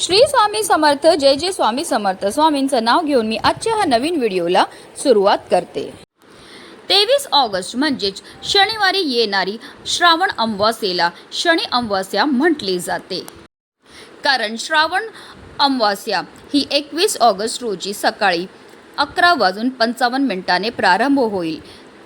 श्री स्वामी समर्थ जय जय स्वामी समर्थ. स्वामींचं नाव घेऊन मी आजच्या ह्या नवीन व्हिडिओला सुरुवात करते. तेवीस ऑगस्ट म्हणजेच शनिवारी येणारी श्रावण अमावास्येला शनी अमावास्या म्हटली जाते. कारण श्रावण अमावास्या ही एकवीस ऑगस्ट रोजी सकाळी अकरा वाजून पंचावन्न मिनिटाने प्रारंभ होईल.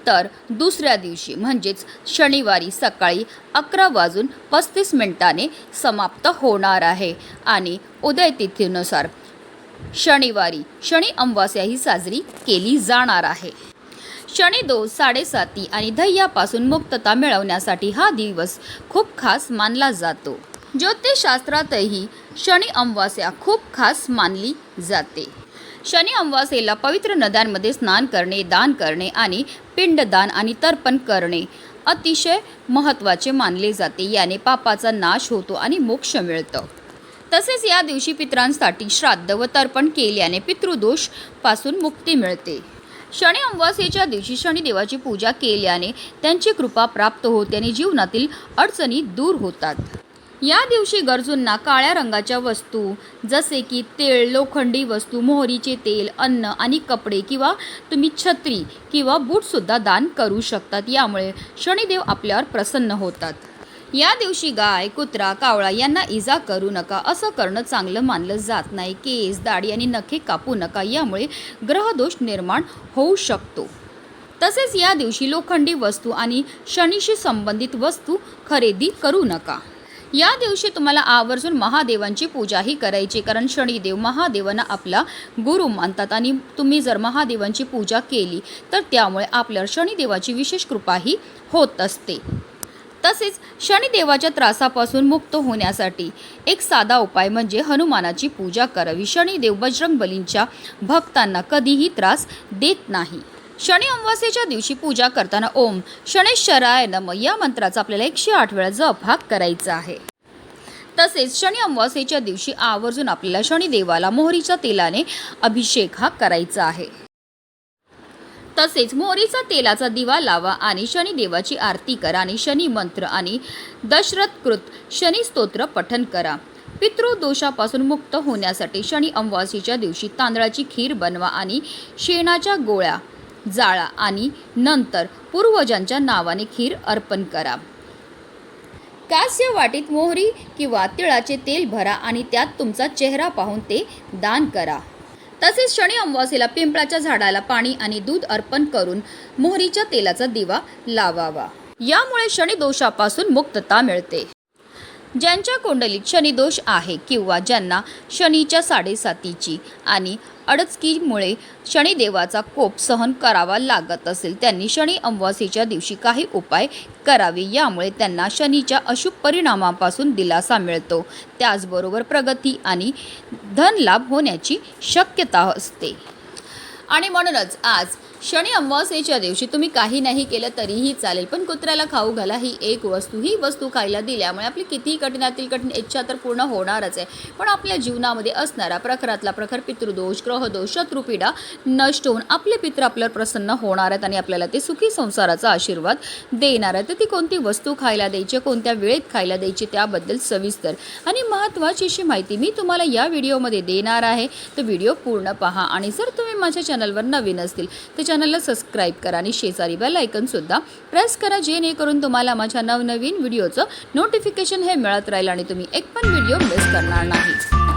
तर दुसऱ्या दिवशी म्हणजेच शनिवारी सकाळी अकरा वाजून पस्तीस मिनिटाने समाप्त होणार आहे. आणि उदयतिथीनुसार शनिवारी शनी अमावास्याही साजरी केली जाणार आहे. शनिदोष साडेसाती आणि धैयापासून मुक्तता मिळवण्यासाठी हा दिवस खूप खास मानला जातो. ज्योतिषशास्त्रातही शनी अमावास्या खूप खास मानली जाते. शनी अमावास्येला पवित्र नद्यांमध्ये स्नान करणे दान करणे आणि पिंडदान आणि तर्पण करणे अतिशय महत्त्वाचे मानले जाते. याने पापाचा नाश होतो आणि मोक्ष मिळतं. तसेच या दिवशी पितरांसाठी श्राद्ध व तर्पण केल्याने पितृदोषपासून मुक्ती मिळते. शनी अमावास्येच्या दिवशी शनिदेवाची पूजा केल्याने त्यांची कृपा प्राप्त होते आणि जीवनातील अडचणी दूर होतात. या दिवशी गरजूंना काळ्या रंगाच्या वस्तू जसे की तेल लोखंडी वस्तू मोहरीचे तेल अन्न आणि कपडे किंवा तुम्ही छत्री किंवा बूटसुद्धा दान करू शकतात. यामुळे शनिदेव आपल्यावर प्रसन्न होतात. या दिवशी गाय कुत्रा कावळा यांना इजा करू नका. असं करणं चांगलं मानलं जात नाही. केस दाढी आणि नखे कापू नका. यामुळे ग्रहदोष निर्माण होऊ शकतो. तसेच या दिवशी लोखंडी वस्तू आणि शनीशी संबंधित वस्तू खरेदी करू नका. या दिवशी तुम्हाला आवर्जून महादेवांची पूजाही करायची कारण शनिदेव महादेवांना आपला गुरु मानतात आणि तुम्ही जर महादेवांची पूजा केली तर त्यामुळे आपल्यावर शनिदेवाची विशेष कृपाही होत असते. तसेच शनिदेवाच्या त्रासापासून मुक्त होण्यासाठी एक साधा उपाय म्हणजे हनुमानाची पूजा करावी. शनिदेव बजरंग बलींच्या भक्तांना कधीही त्रास देत नाही. शनी अमावास्येच्या दिवशी पूजा करताना ओम शनेश्वराय नम या मंत्राचा आपल्याला एकशे आठ वेळा जप हा करायचा आहे. तसेच शनी अमावास्येच्या दिवशी आवर्जून आपल्याला शनिदेवाला मोहरीच्या तेलाने अभिषेक हा करायचा आहे. तसेच मोहरीचा तेलाचा दिवा लावा आणि शनिदेवाची आरती करा आणि शनी मंत्र आणि दशरथकृत शनी स्तोत्र पठन करा. पितृदोषापासून मुक्त होण्यासाठी शनी अमावास्येच्या दिवशी तांदळाची खीर बनवा आणि शेणाच्या गोळ्या जाळा आणि नंतर पूर्वजांच्या नावाने खीर अर्पण करा. कास्य वाटीत मोहरी किंवा तिळाचे तेल भरा आणि त्यात तुमचा चेहरा पाहून ते दान करा. तसेच शनी अमावास्येला पिंपळाच्या झाडाला पाणी आणि दूध अर्पण करून मोहरीच्या तेलाचा दिवा लावावा. यामुळे शनी दोषापासून मुक्तता मिळते. ज्यांच्या कुंडलीत शनिदोष आहे किंवा ज्यांना शनीच्या साडेसातीची आणि अडचकीमुळे शनिदेवाचा कोप सहन करावा लागत असेल त्यांनी शनी अमावास्येच्या दिवशी काही उपाय करावे. यामुळे त्यांना शनीच्या अशुभ परिणामापासून दिलासा मिळतो. त्याचबरोबर प्रगती आणि धनलाभ होण्याची शक्यता असते. आणि म्हणूनच आज शनी अमावास्येच्या दिवशी तुम्ही काही नाही केलं तरीही चालेल पण कुत्र्याला खाऊ घाला. ही एक वस्तू ही वस्तू खायला दिल्यामुळे आपली कितीही कठीणातील कठीण इच्छा तर पूर्ण होणारच आहे. पण आपल्या जीवनामध्ये असणारा प्रखरातला प्रखर पितृदोष ग्रहदोष शत्रुपीडा नष्ट होऊन आपले पित्र आपल्यावर प्रसन्न होणार आहेत आणि आपल्याला ते सुखी संसाराचा आशीर्वाद देणार आहे तर ती कोणती वस्तू खायला द्यायची कोणत्या वेळेत खायला द्यायची त्याबद्दल सविस्तर आणि महत्त्वाची अशी माहिती मी तुम्हाला या व्हिडिओमध्ये देणार आहे. तर व्हिडिओ पूर्ण पहा आणि जर तुम्ही माझ्या चॅनलवर नवीन असतील तर चॅनलला सबस्क्राईब करा आणि शेजारी बेल सुद्धा. प्रेस करा जेणेकरून तुम्हाला माझ्या नवनवीन व्हिडिओचं नोटिफिकेशन हे मिळत राहील आणि तुम्ही एक पण व्हिडिओ मिस करणार नाही.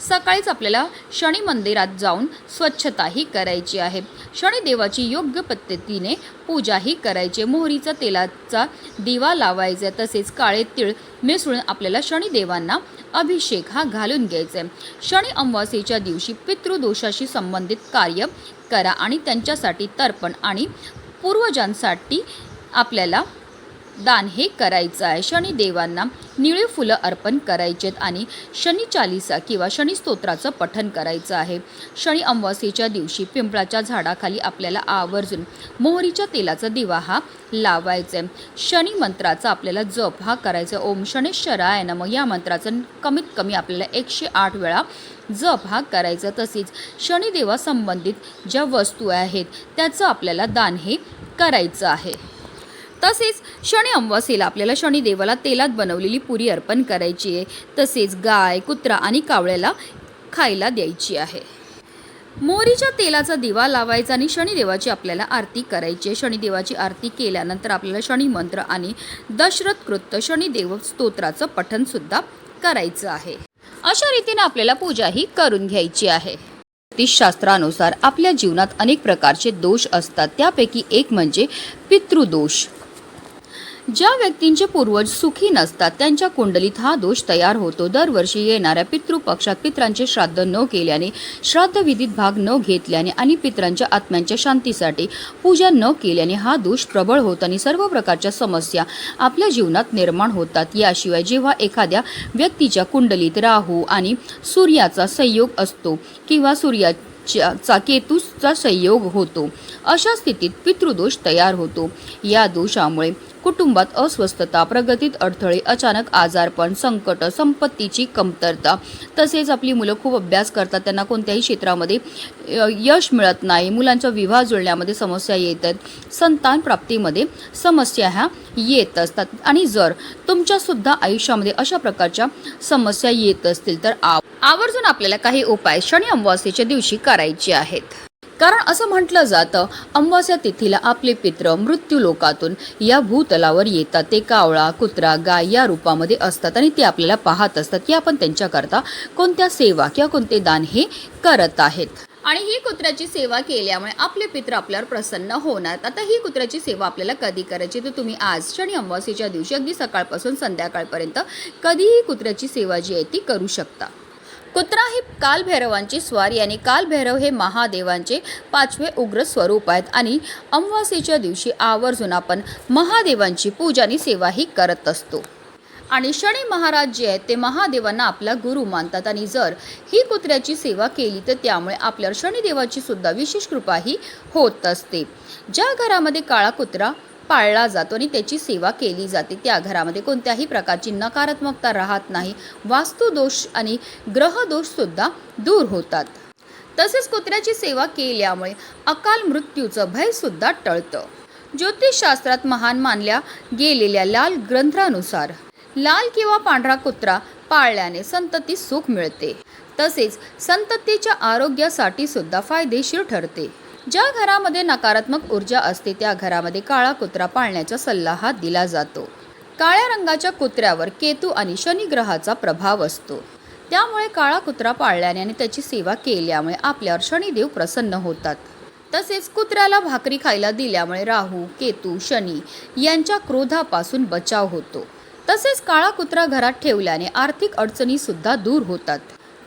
सकाळीच आपल्याला शनी मंदिरात जाऊन स्वच्छताही करायची आहे. शनिदेवाची योग्य पद्धतीने पूजाही करायची मोहरीचा तेलाचा दिवा लावायचा तसेच काळे तीळ मिसळून आपल्याला शनिदेवांना अभिषेक हा घालून घ्यायचा. आहे शनी अमावास्येच्या दिवशी पितृदोषाशी संबंधित कार्य करा आणि त्यांच्यासाठी तर्पण आणि पूर्वजांसाठी आपल्याला दान हे करायचं आहे. शनिदेवांना निळे फुलं अर्पण करायचेत आणि शनी चालिसा किंवा शनी स्तोत्राचं पठण करायचं आहे. शनी अमावास्येच्या दिवशी पिंपळाच्या झाडाखाली आपल्याला आवर्जून मोहरीच्या तेलाचा दिवा हा लावायचा आहे शनी मंत्राचा आपल्याला जप हा करायचा. ओम शनेश्वराय नम या मंत्राचं कमीत कमी आपल्याला एकशे आठ वेळा जप हा करायचा. तसेच शनिदेवा संबंधित ज्या वस्तू आहेत त्याचं आपल्याला दान हे करायचं आहे. तसेच शनी अमावास्येला आपल्याला शनिदेवाला तेलात बनवलेली पुरी अर्पण करायची आहे. तसेच गाय कुत्रा आणि कावळ्याला खायला द्यायची आहे. मोहरीच्या तेलाचा दिवा लावायचा आणि शनिदेवाची आपल्याला आरती करायची आहे. शनिदेवाची आरती केल्यानंतर आपल्याला शनी मंत्र आणि दशरथ कृत्य शनिदेव स्तोत्राचं पठनसुद्धा करायचं आहे. अशा रीतीने आपल्याला पूजाही करून घ्यायची आहे. ज्योतिषशास्त्रानुसार आपल्या जीवनात अनेक प्रकारचे दोष असतात. त्यापैकी एक म्हणजे पितृदोष. ज्या व्यक्तींचे पूर्वज सुखी नसतात त्यांच्या कुंडलीत हा दोष तयार होतो. दरवर्षी येणाऱ्या पितृपक्षात पित्रांचे श्राद्ध न केल्याने श्राद्ध विधीत भाग न घेतल्याने आणि पित्रांच्या आत्म्यांच्या शांतीसाठी पूजा न केल्याने हा दोष प्रबळ होत आणि सर्व प्रकारच्या समस्या आपल्या जीवनात निर्माण होतात. याशिवाय जेव्हा एखाद्या व्यक्तीच्या कुंडलीत राहू आणि सूर्याचा संयोग असतो किंवा सूर्या चा केतूचा संयोग होतो अशा स्थितीत पितृदोष तयार होतो. या दोषामुळे कुटुंबात अस्वस्थता प्रगतीत अडथळे अचानक आजारपण संकट संपत्तीची कमतरता तसेच आपली मुलं खूप अभ्यास करतात. त्यांना कोणत्याही क्षेत्रामध्ये यश मिळत नाही. मुलांचा विवाह जुळण्यामध्ये समस्या येत आहेत संतान प्राप्तीमध्ये समस्या ह्या येत असतात. आणि जर तुमच्यासुद्धा आयुष्यामध्ये अशा प्रकारच्या समस्या येत असतील तर आव- आवर्जून आपल्याला काही उपाय शनी अमावास्येच्या दिवशी करायचे आहेत. कारण असं म्हटलं जातं अमावास्या तिथीला आपले पित्र मृत्यू लोकातून या भूतलावर येतात. ते कावळा कुत्रा गाय या रूपामध्ये असतात आणि ते आपल्याला पाहत असतात की आपण त्यांच्याकरता कोणत्या सेवा किंवा कोणते दान हे करत आहेत. आणि ही कुत्र्याची सेवा केल्यामुळे आपले पित्र आपल्यावर प्रसन्न होणार. आता ही कुत्र्याची सेवा आपल्याला कधी करायची? तर तुम्ही आज शनी अमावास्येच्या दिवशी अगदी सकाळपासून संध्याकाळपर्यंत कधीही कुत्र्याची सेवा जी आहे ती करू शकता. कुत्रा ही कालभैरवांची स्वारी आणि कालभैरव हे महादेवांचे पाचवे उग्र स्वरूप आहेत. आणि अमावास्येच्या दिवशी आवर्जून आपण महादेवांची पूजा आणि सेवाही करत असतो. आणि शनी महाराज जे आहेत ते महादेवांना आपला गुरु मानतात. आणि जर ही कुत्र्याची सेवा केली तर त्यामुळे आपल्यावर शनिदेवाची सुद्धा विशेष कृपाही होत असते. ज्या घरामध्ये काळा कुत्रा पाळला जातो आणि त्याची सेवा केली जाते. त्या घरामध्ये कोणत्याही प्रकारची नकारात्मकता राहत नाही. वास्तुदोष आणि ग्रहदोषसुद्धा दूर होतात. तसेच कुत्र्याची सेवा केल्यामुळे अकाल मृत्यूचं भयसुद्धा टळतं. ज्योतिषशास्त्रात महान मानल्या गेलेल्या लाल ग्रंथानुसार लाल किंवा पांढरा कुत्रा पाळल्याने संतती सुख मिळते. तसेच संततीच्या आरोग्यासाठी सुद्धा फायदेशीर ठरते. ज्या घरामध्ये नकारात्मक ऊर्जा असते त्या घरामध्ये काळा कुत्रा पाळण्याचा सल्ला हा दिला जातो. काळ्या रंगाच्या कुत्र्यावर केतू आणि शनी ग्रहाचा प्रभाव असतो. त्यामुळे काळा कुत्रा पाळल्याने आणि त्याची सेवा केल्यामुळे आपल्यावर शनिदेव प्रसन्न होतात. तसेच कुत्र्याला भाकरी खायला दिल्यामुळे राहू केतू शनी यांच्या क्रोधापासून बचाव होतो. तसेच काळा कुत्रा घरात ठेवल्याने आर्थिक अडचणीसुद्धा दूर होतात.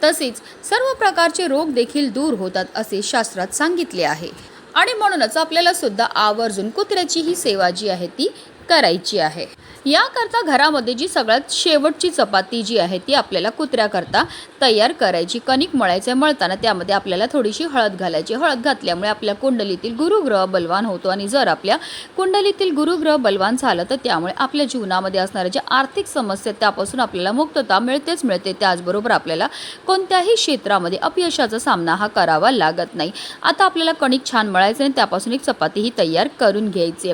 तसेच सर्व प्रकारचे रोग देखील दूर होतात असे शास्त्रात सांगितले आहे. आणि म्हणूनच आपल्याला सुद्धा आवर्जून कुत्र्याची ही सेवा जी आहे ती करायची आहे. याकरता घरामध्ये जी सगळ्यात शेवटची चपाती जी आहे ती आपल्याला कुत्र्याकरता तयार करायची. कणिक मळायचं मळताना त्यामध्ये आपल्याला थोडीशी हळद घालायची. हळद घातल्यामुळे आपल्या कुंडलीतील गुरुग्रह बलवान होतो आणि जर आपल्या कुंडलीतील गुरुग्रह बलवान झालं तर त्यामुळे आपल्या जीवनामध्ये असणाऱ्या ज्या आर्थिक समस्या आहेत, त्यापासून आपल्याला मुक्तता मिळतेच मिळते. त्याचबरोबर आपल्याला कोणत्याही क्षेत्रामध्ये अपयशाचा सामना हा करावा लागत नाही. आता आपल्याला कणिक छान मळायचं आणि त्यापासून एक चपाती ही तयार करून घ्यायची.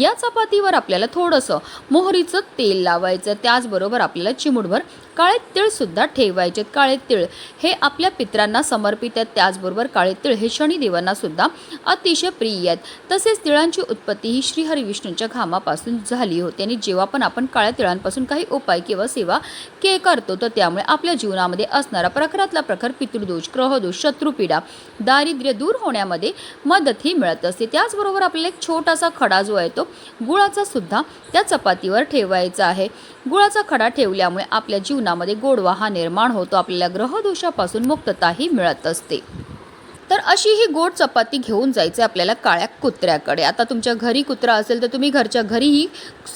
या चपातीवर आपल्याला थोडंसं मोहरीचं तेल लावायचं त्याचबरोबर आपल्याला चिमुटभर काळे तीळ सुद्धा काळे तीळ हे आपल्या पित्रांना समर्पित आहेत. त्याचबरोबर काळे तीळ हे शनिदेवांना सुद्धा अतिशय प्रिय आहेत. तसेच तिळांची उत्पत्ती ही श्रीहरी विष्णूंच्या घामापासून झाली होती आणि जेव्हा पण आपण काळ्या तिळांपासून काही उपाय किंवा सेवा के करतो तर त्यामुळे आपल्या जीवनामध्ये असणारा प्रखरातला प्रखर पितृदोष ग्रहदोष शत्रुपीडा दारिद्र्य दूर होण्यामध्ये मदतही मिळत असते. त्याचबरोबर आपल्याला एक छोटासा खडा जो आहे तो गुळाचा सुद्धा त्या चपातीवर ठेवायचा आहे. गुळाचा खडा ठेवल्यामुळे आपल्या जीवनामध्ये गोडवा हा निर्माण होतो. आपल्याला ग्रहदोषापासून मुक्तताही मिळत असते. तर अशी ही गोड चपाती घेऊन जायचं आपल्याला काळ्या कुत्र्याकडे. आता तुमच्या घरी कुत्रा असेल तर तुम्ही घरच्या घरी ही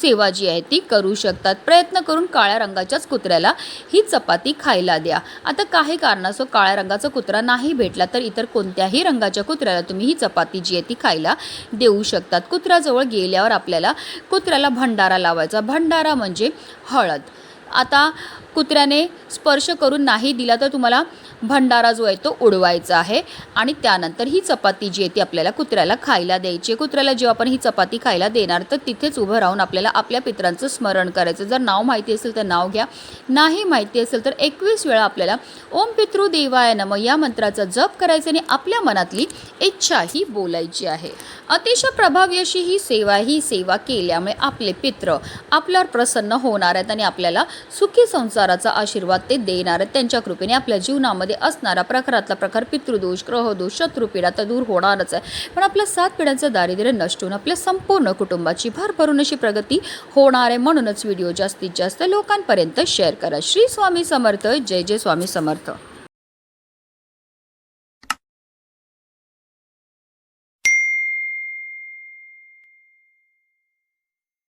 सेवा जी आहे ती करू शकतात. प्रयत्न करून काळ्या रंगाच्याच कुत्र्याला ही चपाती खायला द्या. आता काही कारणास्तव काळ्या रंगाचा कुत्रा नाही भेटला तर इतर कोणत्याही रंगाच्या कुत्र्याला तुम्ही ही चपाती जी आहे ती खायला देऊ शकतात. कुत्र्याजवळ गेल्यावर आपल्याला कुत्र्याला भंडारा लावायचा. भंडारा म्हणजे हळद. आता कुत्र्याने स्पर्श करून नाही दिला तर तुम्हाला भंडारा जो आहे तो उडवायचा आहे. आणि त्यानंतर ही चपाती जी आहे ती आपल्याला कुत्र्याला खायला द्यायची आहे. कुत्र्याला जेव्हा आपण ही चपाती खायला देणार तर तिथेच उभं राहून आपल्याला आपल्या पित्रांचं स्मरण करायचं जर नाव माहिती असेल तर नाव घ्या. नाही माहिती असेल तर एकवीस वेळा आपल्याला ओम पितृ देवाय नम या मंत्राचा जप करायचा आणि आपल्या मनातली इच्छा ही बोलायची आहे. अतिशय प्रभावी अशी ही सेवा ही सेवा केल्यामुळे आपले पित्र आपल्यावर प्रसन्न होणार आहेत आणि आपल्याला सुखी संसार संसाराचा आशीर्वाद ते देणार. आहेत त्यांच्या कृपेने आपल्या जीवनामध्ये असणारा प्रखरातला प्रकार पितृदोष ग्रहदोष शत्रुपीडा तर दूर होणारच आहे. पण आपल्या सात पिढ्यांचं दारिद्र्य नष्ट होऊन आपल्या संपूर्ण कुटुंबाची भर भरून अशी प्रगती होणार आहे म्हणूनच व्हिडिओ जास्तीत जास्त लोकांपर्यंत शेअर करा. श्री स्वामी समर्थ. जय जय स्वामी समर्थ.